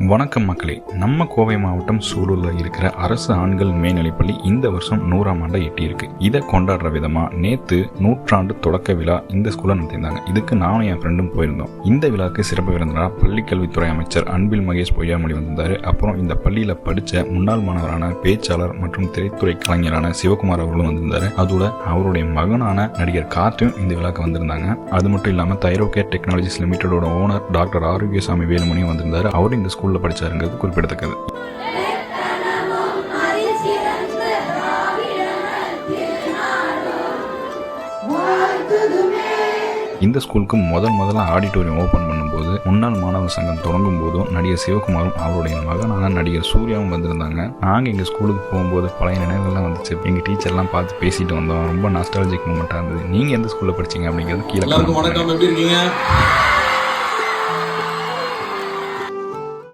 வணக்கம் மக்களே. நம்ம கோவை மாவட்டம் சூலூரில் இருக்கிற அரசு ஆண்கள் மேல்நிலைப்பள்ளி இந்த வருஷம் நூறாம் ஆண்டை எட்டியிருக்கு. இதை கொண்டாடுற விதமாக நேற்று நூற்றாண்டு தொடக்க விழா இந்த ஸ்கூலில் நடத்தியிருந்தாங்க. இதுக்கு நானும் என் ஃப்ரெண்டும் போயிருந்தோம். இந்த விழாக்கு சிறப்பு விருந்தினரா பள்ளிக்கல்வித்துறை அமைச்சர் அன்பில் மகேஷ் பொய்யாமொழி வந்திருந்தார். அப்புறம் இந்த பள்ளியில் படித்த முன்னாள் மாணவரான பேச்சாளர் மற்றும் திரைத்துறை கலைஞரான சிவகுமார் அவர்களும் வந்திருந்தார். அதோட அவருடைய மகனான நடிகர் கார்த்தியும் இந்த விழாக்கு வந்திருந்தாங்க. அது மட்டும் இல்லாம தைரோகேர் டெக்னாலஜிஸ் லிமிடெடோட ஓனர் டாக்டர் ஆரோக்கியசாமி வேலுமணியும் வந்திருந்தார். அவர் இந்த ஸ்கூல் ஸ்கூல்ல படிச்சாருங்கிறது குறிப்பிடத்தக்கது. இந்த ஸ்கூலுக்கு முதல் முதல்ல ஆடிட்டோரியம் ஓபன் பண்ணும்போது முன்னாள் மாணவர் சங்கம் தொடங்கும் போதும் நடிகர் சிவகுமாரும் அவருடைய மகனான நடிகர் சூர்யாவும் வந்திருந்தாங்க. நாங்கள் எங்கள் ஸ்கூலுக்கு போகும்போது பழைய நினைவுகள்லாம் வந்துச்சு. எங்கள் டீச்சர்லாம் பார்த்து பேசிட்டு வந்தோம். ரொம்ப நாஸ்டாலஜிக் மூமெண்ட்டாக இருந்தது. நீங்கள் எந்த ஸ்கூலில் படிச்சீங்க அப்படிங்கிறது கீழே. வணக்கம். எப்படி இருக்கீங்க?